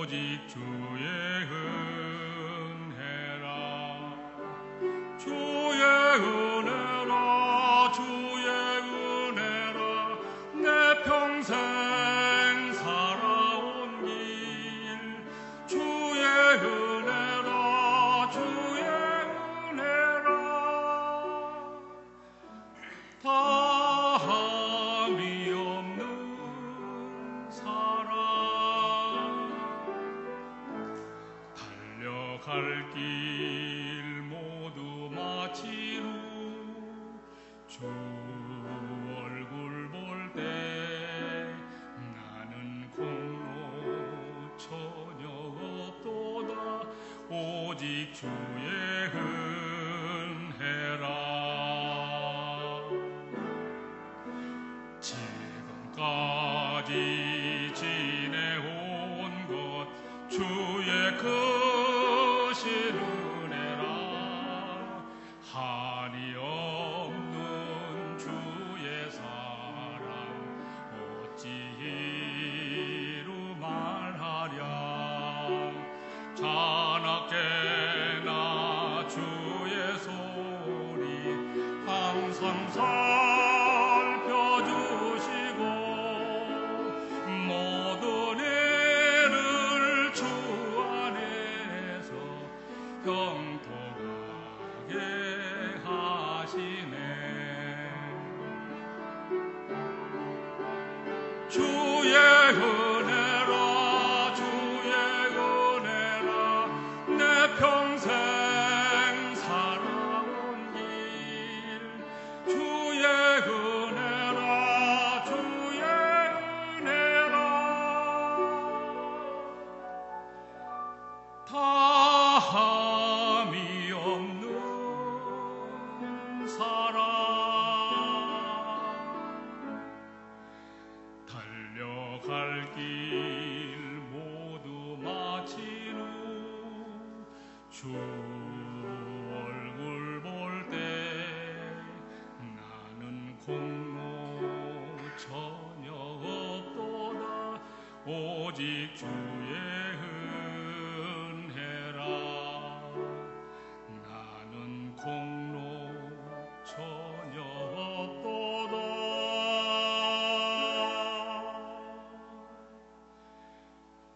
오직 주의 은혜라. 주의 은혜라 주의 은혜라. 내 평생 살아온 길. 주의 은혜라 주의 은혜라. 다 함이 갈 길 모두 마치루 주 얼굴 볼 때 나는 공로 전혀 없도다. 오직 주의 은혜라. 지금까지 지내온 것 주 항상 살펴주시고 모든 일을 주 안에서 형통하게 하시네 다함이 없는 사랑 달려갈 길 모두 마친 후 주 얼굴 볼 때 나는 공로 전혀 없도다. 오직 주의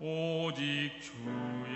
오직 주의